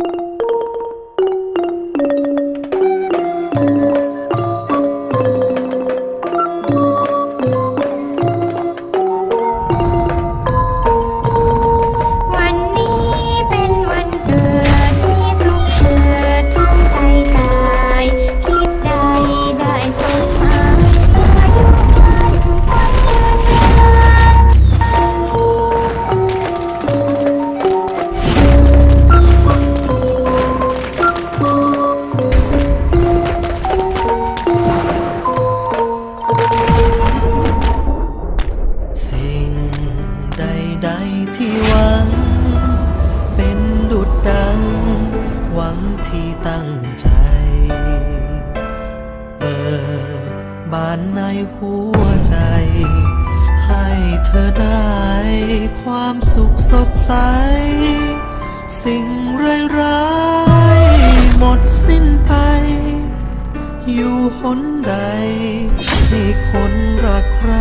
วั ใดที่หวัง เป็นดุดดัง หวังที่ตั้งใจ เปิดบานในหัวใจ ให้เธอได้ความสุขสดใส สิ่งร้ายๆหมดสิ้นไป อยู่หนใดให้คนรักใคร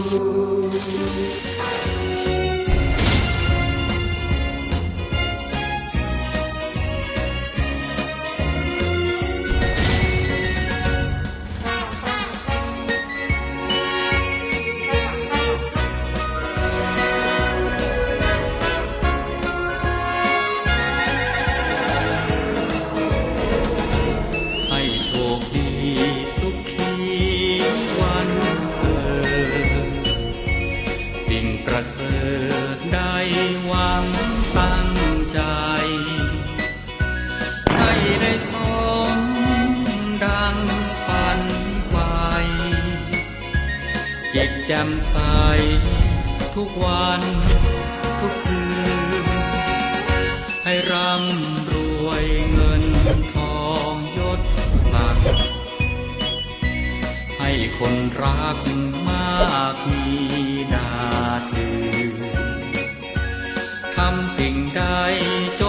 ใประเสริฐได้หวังตั้งใจ ให้ได้สมดังฝันไฟจิตแจ่มใสทุกวันทุกคืน ให้ร่ำรวยเงินทองยศศักดิ์ให้คนรักมากมีำสิ่งใดจ